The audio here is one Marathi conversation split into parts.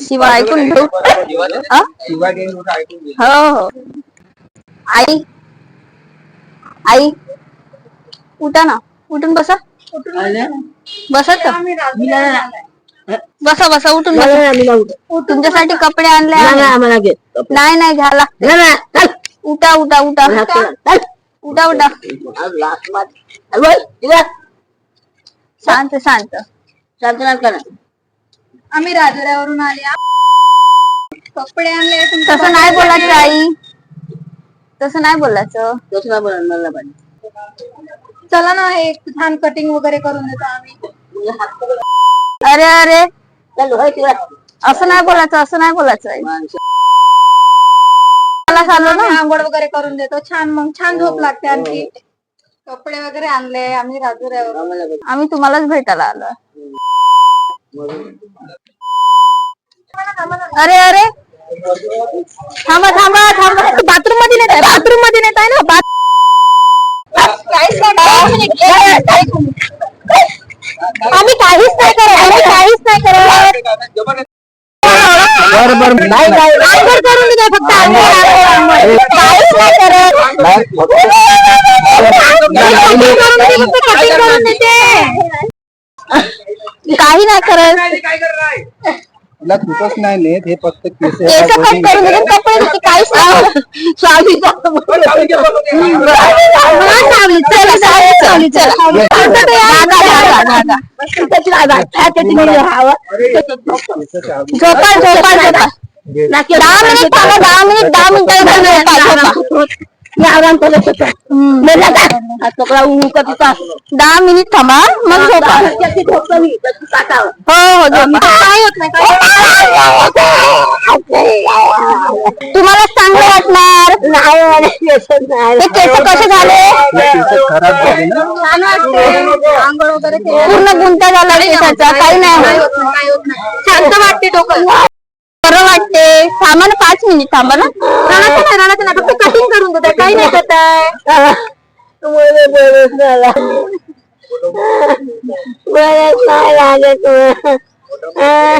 शिवा ऐकून घेऊ? हो? हो. आई? आई? उठा ना. उठून बसा. बसत? बसा बसा. उठून बसा. तुमच्यासाठी कपडे आणले. नाही नाही घ्या लागते उठा उठा उठा. उठा उठा. शांत शांत. आम्ही राजुऱ्यावरून आले. कपडे आणले तसं नाही बोलायचं आई. तसं नाही बोलायचं. चला ना हे छान कटिंग वगैरे करून देतो आम्ही. अरे अरे. असं नाही बोलायचं असं नाही बोलायचं आई. मला चाललो ना. आम्ही आंघोळ वगैरे करून देतो. छान मग छान झोप लागते आणखी. कपडे वगैरे आणले आम्ही राजुऱ्यावरून आम्ही तुम्हालाच भेटायला आलो. अरे अरे। थांबा थांबा थांबा। बाथरूम मध्ये नेत आहे बाथरूम मध्ये नेत आहे ना बाथ- काहीच नाही करत. आम्ही काहीच नाही करत. आम्ही काहीच नाही करून फक्त. काहीच नाही करत. करून दे, काही नाही करत तुला तुझंच नाही नेत हे फक्त केस केस कट करून देते कपडे देते काहीच नाही सावली सावली चला सावली सावली चला दादा, दादा, दादा. झोपा झोपा झोपा दहा मिनिट थांबा दहा मिनिट दहा मिनिट दहा मिनिट थांबा मग झोपा हो हो काय होत नाही तुम्हाला चांगलं वाटणार ते केस कसे झाले पूर्ण गुंता झाला केसाचा काही नाही. शांत वाटते डोकं. बरं वाटते. थांबा ना पाच मिनिट थांबा ना. राणाचं नाही राणाचं नाही फक्त कटिंग करून देत काही नाही करत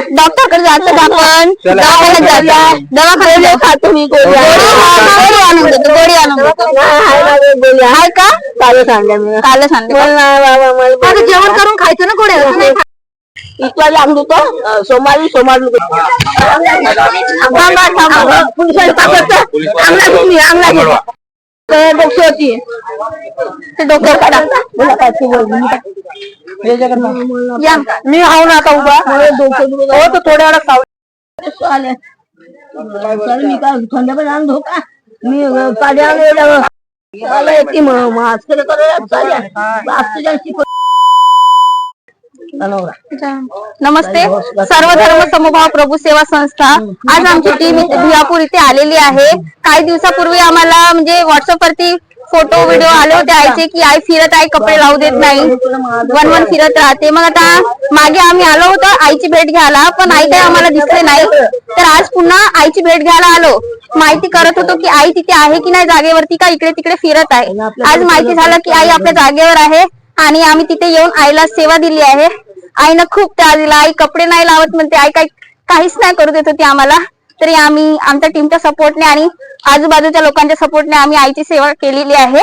डॉक्टरकडे जातो का आपण. दवाखान्यात जातो. दवाखान्यात जाऊ खातो मी गोळी गोळी आणून देतो गोळी आणून देतो. आहे का? कालच आणले कालच आणले आता जेवण करून खायचं ना नाही इतवारी आणून देतो सोमवारी सोमवारी थांबा थांबा. अंगला तुम्ही अंगला घे डोकी होती ते डोक्यावर काढा या मी आहो ना आता उभा हो तर थोड्या वेळा सावली मी काय थंड पण आणतो का मी पाणी आणलं मला येते मास्क नमस्ते. सर्व धर्म समभाव प्रभू सेवा संस्था. आज आमची टीम इथे भिवापूर इथे आलेली आहे. काही दिवसापूर्वी आम्हाला म्हणजे व्हॉट्सअप वरती फोटो व्हिडिओ आले होते. आईचे की आई फिरत आहे कपडे लावू देत नाही. वन वन फिरत राहते. मग आता मागे आम्ही आलो होतो आईची भेट घ्यायला पण आई काही आम्हाला दिसले नाही. तर आज पुन्हा आईची भेट घ्यायला आलो. माहिती करत होतो की आई तिथे आहे की नाही जागेवरती का इकडे तिकडे फिरत आहे. आज माहिती झालं की आई आपल्या जागेवर आहे आणि आम्ही तिथे येऊन आईला सेवा दिली आहे. आईनं खूप त्रास दिला. आई कपडे नाही लावत म्हणते. आई काही काहीच नाही करू देत होती आम्हाला. तरी आम्ही आमच्या टीमच्या सपोर्टने आणि आजूबाजूच्या लोकांच्या सपोर्टने आम्ही आईची सेवा केलेली आहे.